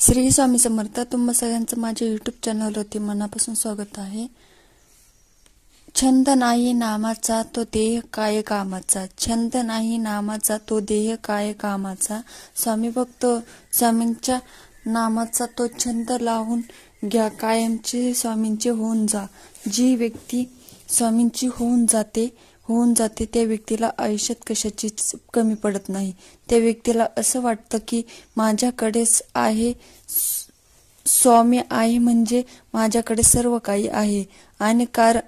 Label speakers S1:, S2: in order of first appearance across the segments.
S1: श्री स्वामी समर्थ तुम्हा सगळ्यांचं माझ्या यूट्यूब चॅनलवरती मनापासून स्वागत आहे. छंद नाही नामाचा तो देह काय कामाचा? छंद नाही नामाचा तो देह काय कामाचा? स्वामी भक्त स्वामींच्या नामाचा तो छंद लावून घ्या. कायमचे स्वामींचे होऊन जा. जी व्यक्ती स्वामींची होऊन जाते होऊन जाते त्या व्यक्तीला आयुष्यात कशाचीच कमी पडत नाही. त्या व्यक्तीला असं वाटतं की माझ्याकडेच आहे स्वामी आहे म्हणजे माझ्याकडे सर्व काही आहे. आणि कार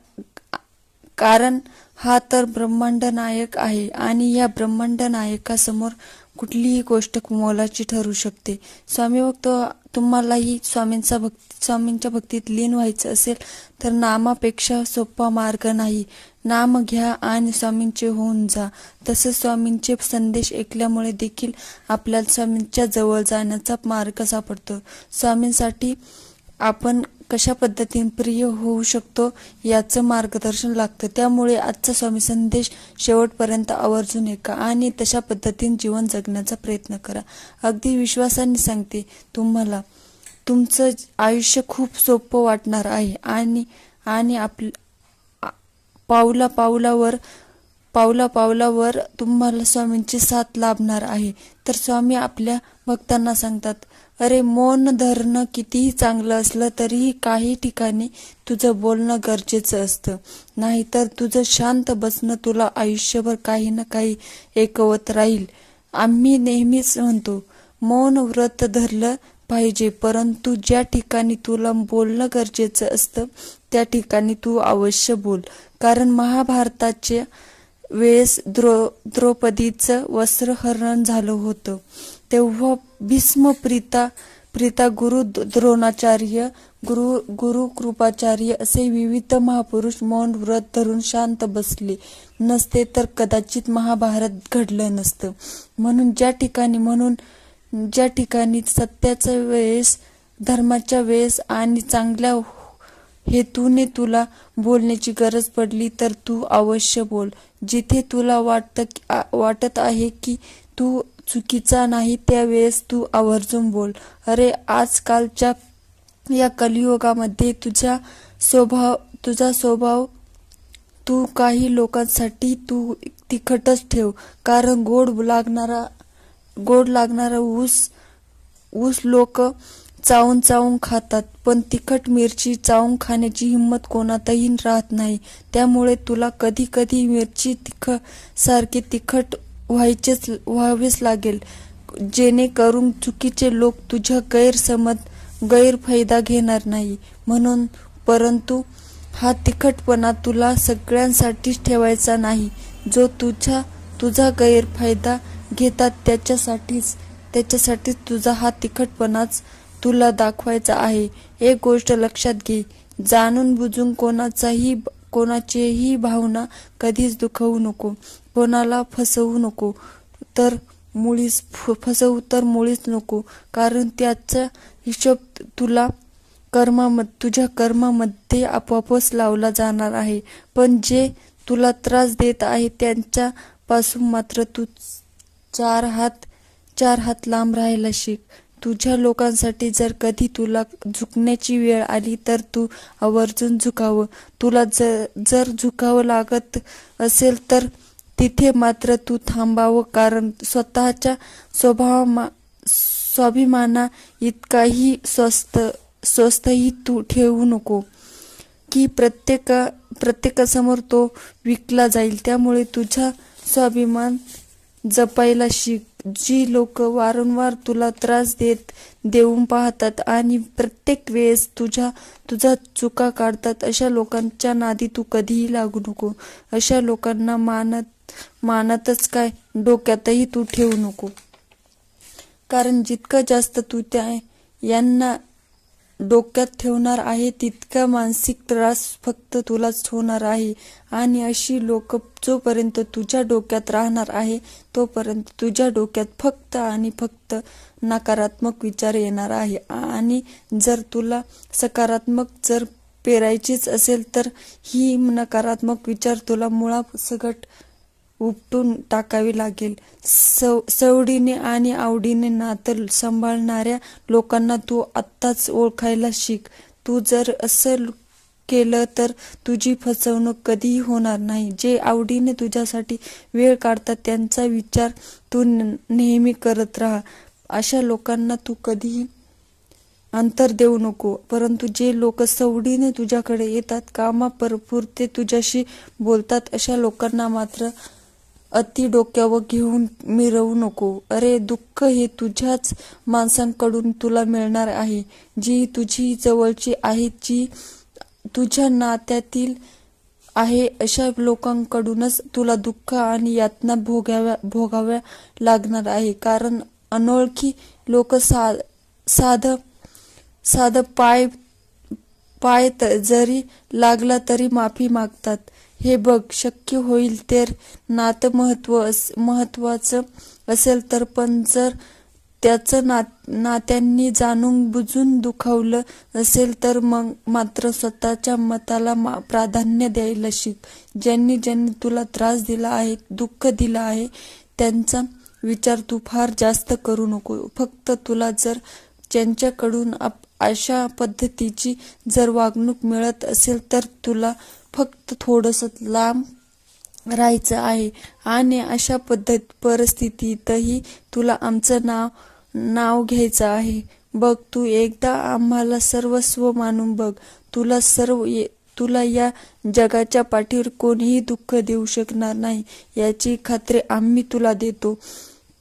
S1: कारण हा तर ब्रह्मांड नायक आहे आणि या ब्रह्मांड नायकासमोर कुठलीही गोष्ट मोलाची ठरू शकते. स्वामी भक्त तुम्हालाही स्वामींचा भक्ती स्वामींच्या भक्तीत लीन व्हायचं असेल तर नामापेक्षा सोपा मार्ग नाही. नाम घ्या आणि स्वामींचे होऊन जा. तसेच स्वामींचे संदेश ऐकल्यामुळे देखील आपल्याला स्वामींच्या जवळ जाण्याचा मार्ग सापडतो. स्वामींसाठी आपण कशा पद्धतीने प्रिय होऊ शकतो याचं मार्गदर्शन लागतं. त्यामुळे आजचा स्वामी संदेश शेवटपर्यंत आवर्जून ऐका आणि तशा पद्धतीने जीवन जगण्याचा प्रयत्न करा. अगदी विश्वासाने सांगते तुम्हाला तुमचं आयुष्य खूप सोपं वाटणार आहे आणि आणि आप पावला पावलावर पावला पावलावर तुम्हाला स्वामींची साथ लाभणार आहे. तर स्वामी आपल्या भक्तांना सांगतात अरे मौन धरणं कितीही चांगलं असलं तरीही काही ठिकाणी तुझं बोलणं गरजेचं असतं. नाहीतर तुझं शांत बसणं तुला आयुष्यभर काही ना काही एकवत राहील. आम्ही नेहमीच म्हणतो मौन व्रत धरलं पाहिजे परंतु ज्या ठिकाणी तुला बोलणं गरजेचं असतं त्या ठिकाणी तू अवश्य बोल. कारण महाभारताच्या वेळेस द्रो द्रौपदीचं वस्त्रहरण झालं होतं. तेव्हा भीष्म प्रीता प्रीता गुरु द्रोणाचार्य गुरु गुरु कृपाचार्य असे विविध महापुरुष मौन व्रत धरून शांत बसले. नसते तर कदाचित महाभारत घडलं नसतं. म्हणून ज्या ठिकाणी म्हणून ज्या ठिकाणी सत्याच्या वेळेस धर्माच्या वेळेस आणि चांगल्या हेतूने तुला बोलण्याची गरज पडली तर तू अवश्य बोल. जिथे तुला वाटत वाटत आहे की तू चुकीचा नाही त्यावेळेस तू आवर्जून बोल. अरे आजकालच्या या कलियुगामध्ये तुझ्या स्वभाव तुझा स्वभाव तू काही लोकांसाठी तू तिखटच ठेव. कारण गोड लागणारा गोड लागणारा ऊस ऊस लोक चावून चावून खातात. पण तिखट मिरची चावून खाण्याची हिंमत कोणातही राहत नाही. त्यामुळे तुला कधी कधी मिरची तिख सारखी तिखट व्हायचेच व्हावेच लागेल. जेणेकरून चुकीचे लोक तुझ्या गैरसमज गैरफायदा घेणार नाही. म्हणून परंतु हा तिखटपणा तुला सगळ्यांसाठीच ठेवायचा नाही. जो तुझ्या तुझा गैरफायदा घेतात त्याच्यासाठीच त्याच्यासाठीच तुझा हा तिखटपणाच तुला दाखवायचा आहे. एक गोष्ट लक्षात घे. जाणून बुजून कोणाचाही कोणाचीही भावना कधीच दुखवू नको. कोणाला फसवू नको. तर मुळीच फसवू तर मुळीच नको. कारण त्याचा हिशोब तुला कर्माम तुझ्या कर्मामध्ये आपोआपच लावला जाणार आहे. पण जे तुला त्रास देत आहे त्यांच्यापासून मात्र तू चार हात चार हात लांब राहायला शिक. तुझ्या लोकांसाठी जर कधी तुला झुकण्याची वेळ आली तर तू आवर्जून झुकावं. तुला जर जर झुकावं लागत असेल तर तिथे मात्र तू थांबावं कारण स्वतःच्या स्वभाव स्वाभिमाना इतकाही स्वस्त स्वस्तही तू ठेवू नको. की प्रत्येका प्रत्येकासमोर तो विकला जाईल. त्यामुळे तुझा स्वाभिमान जपायला शिक. जी लोक वारंवार तुला त्रास देत देऊन पाहतात आणि प्रत्येक वेळेस तुझ्या तुझा चुका काढतात अशा लोकांच्या नादी तू कधीही लागू नको. अशा लोकांना मानत मानतच काय डोक्यातही तू ठेवू नको. कारण जितकं जास्त तू त्या यांना डोक्यात ठेवणार आहे तितका मानसिक त्रास फक्त तुलाच होणार आहे. आणि अशी लोक जोपर्यंत तुझ्या डोक्यात राहणार आहे तोपर्यंत तुझ्या डोक्यात फक्त आणि फक्त नकारात्मक विचार येणार आहे. आणि जर तुला सकारात्मक जर पेरायचीच असेल तर ही नकारात्मक विचार तुला मुळा सगट उपटून टाकावी लागेल. सव सवडीने आणि आवडीने नातं सांभाळणाऱ्या लोकांना तू आत्ताच ओळखायला शिक. तू जर असं केलं तर तुझी फसवणूक कधीही होणार नाही. जे आवडीने तुझ्यासाठी वेळ काढतात त्यांचा विचार तू न- नेहमी करत राहा. अशा लोकांना तू कधीही अंतर देऊ नको. परंतु जे लोक सवडीने तुझ्याकडे येतात कामा परपुरते तुझ्याशी बोलतात अशा लोकांना मात्र अति डोक्यावर घेऊन मिरवू नको. अरे दुःख हे तुझ्याच माणसांकडून तुला मिळणार आहे जी तुझी जवळची आहे जी तुझ्या नात्यातील आहे अशा लोकांकडूनच तुला दुःख आणि यातना भोगाव्या भोगाव्या लागणार आहे. कारण अनोळखी लोक सा साधं साधं पाय पाय जरी लागला तरी माफी मागतात. हे बघ शक्य होईल तर नातं महत्त्व अस- महत्वाचं असेल तर पण जर त्याचं ना नात्यांनी जाणून बुजून दुखावलं असेल तर मग मात्र स्वतःच्या मताला मा- प्राधान्य द्यायला शिक. ज्यांनी ज्यांनी तुला त्रास दिला आहे दुःख दिला आहे त्यांचा विचार तू फार जास्त करू नको. फक्त तुला जर ज्यांच्याकडून आप- अशा पद्धतीची जर वागणूक मिळत असेल तर तुला फक्त थोडंसं लांब राहायचं आहे. आणि अशा पद्धत परिस्थितीतही तुला आमचं नाव नाव घ्यायचं आहे. बघ तू एकदा आम्हाला सर्वस्व मानून बघ. तुला सर्व ये- तुला या जगाच्या पाठीवर कोणीही दुःख देऊ शकणार नाही. याची खात्री आम्ही तुला देतो.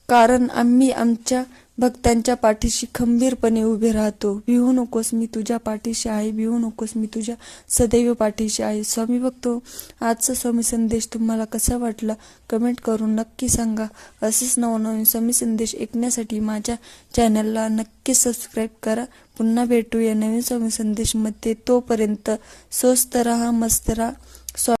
S1: कारण आम्ही आमच्या भक्तांच्या पाठीशी खंबीरपणे उभे राहतो. भिवू नकोस मी तुझ्या पाठीशी आहे भिवू नकोस मी तुझ्या सदैव पाठीशी आहे. स्वामी बघतो आजचा स्वामी संदेश तुम्हाला कसा वाटला? कमेंट करून नक्की सांगा. असेच नवनवीन स्वामी संदेश ऐकण्यासाठी माझ्या चॅनलला नक्की सबस्क्राईब करा. पुन्हा भेटूया नवीन स्वामी संदेशमध्ये तोपर्यंत स्वस्त राहा मस्त राहा.